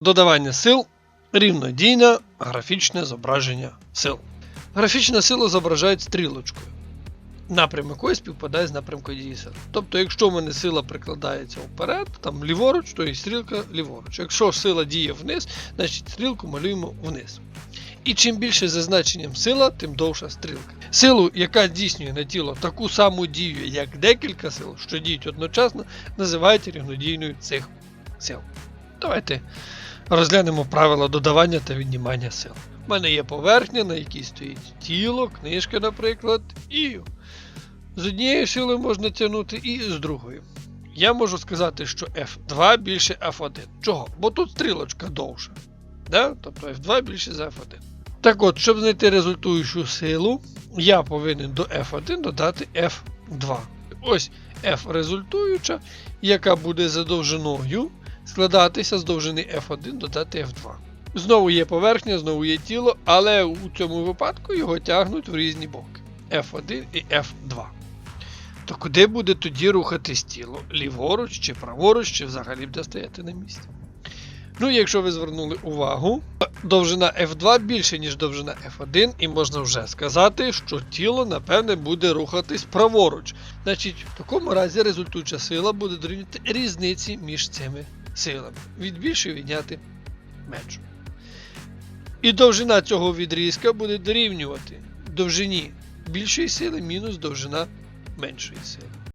Додавання сил рівнодійне графічне зображення сил. Графічна сила зображають стрілочкою. Напрямок якої співпадає з напрямком дії. Тобто, якщо в мене сила прикладається вперед, там ліворуч, то і стрілка ліворуч. Якщо сила діє вниз, значить стрілку малюємо вниз. І чим більше за значенням сила, тим довша стрілка. Силу, яка здійснює на тіло таку саму дію, як декілька сил, що діють одночасно, називають рівнодійною цих сил. Давайте розглянемо правила додавання та віднімання сил. У мене є поверхня, на якій стоїть тіло, книжка, наприклад, і з однієї сили можна тягнути, і з другої. Я можу сказати, що F2 більше F1. Чого? Бо тут стрілочка довша. Да? Тобто F2 більше за F1. Так от, щоб знайти результуючу силу, я повинен до F1 додати F2. Ось F результуюча, яка буде за довжиною складатися з довжини F1 додати F2. Знову є поверхня, знову є тіло, але у цьому випадку його тягнуть в різні боки F1 і F2. То куди буде тоді рухатись тіло? Ліворуч чи праворуч, чи взагалі буде стояти на місці? Ну, якщо ви звернули увагу, довжина F2 більше, ніж довжина F1, і можна вже сказати, що тіло, напевне, буде рухатись праворуч. Значить, в такому разі результуюча сила буде дорівнювати різниці між цими силами. Від більшої відняти меншу. І довжина цього відрізка буде дорівнювати довжині більшої сили мінус довжина меншої сили.